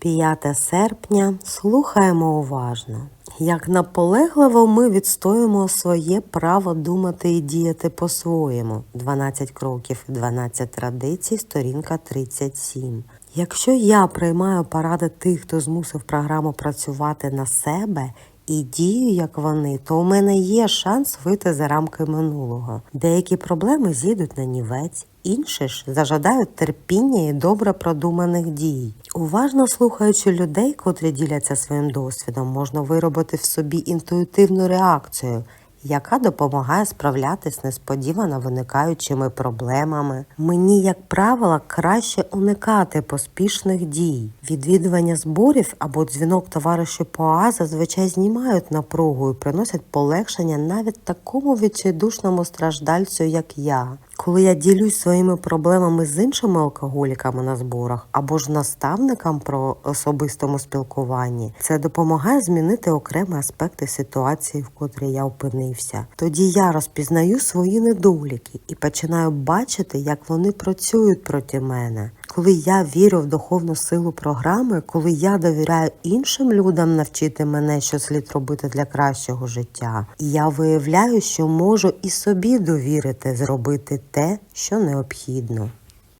5 серпня слухаємо уважно. Як наполегливо ми відстоюємо своє право думати і діяти по-своєму. 12 кроків, 12 традицій, сторінка 37. Якщо я приймаю поради тих, хто змусив програму працювати на себе і дію, як вони, то у мене є шанс вийти за рамки минулого. Деякі проблеми зійдуть на нівець, інші ж зажадають терпіння і добре продуманих дій. Уважно слухаючи людей, котрі діляться своїм досвідом, можна виробити в собі інтуїтивну реакцію. Яка допомагає справлятись з несподівано виникаючими проблемами. Мені, як правило, краще уникати поспішних дій. Відвідування зборів або дзвінок товаришу по АА зазвичай знімають напругу і приносять полегшення навіть такому відчайдушному страждальцю, як я. Коли я ділюсь своїми проблемами з іншими алкоголіками на зборах або ж наставникам про особистому спілкуванні, це допомагає змінити окремі аспекти ситуації, в котрій я опинився. Тоді я розпізнаю свої недоліки і починаю бачити, як вони працюють проти мене. Коли я вірю в духовну силу програми, коли я довіряю іншим людям навчити мене, що слід робити для кращого життя, і я виявляю, що можу і собі довірити зробити те, що необхідно.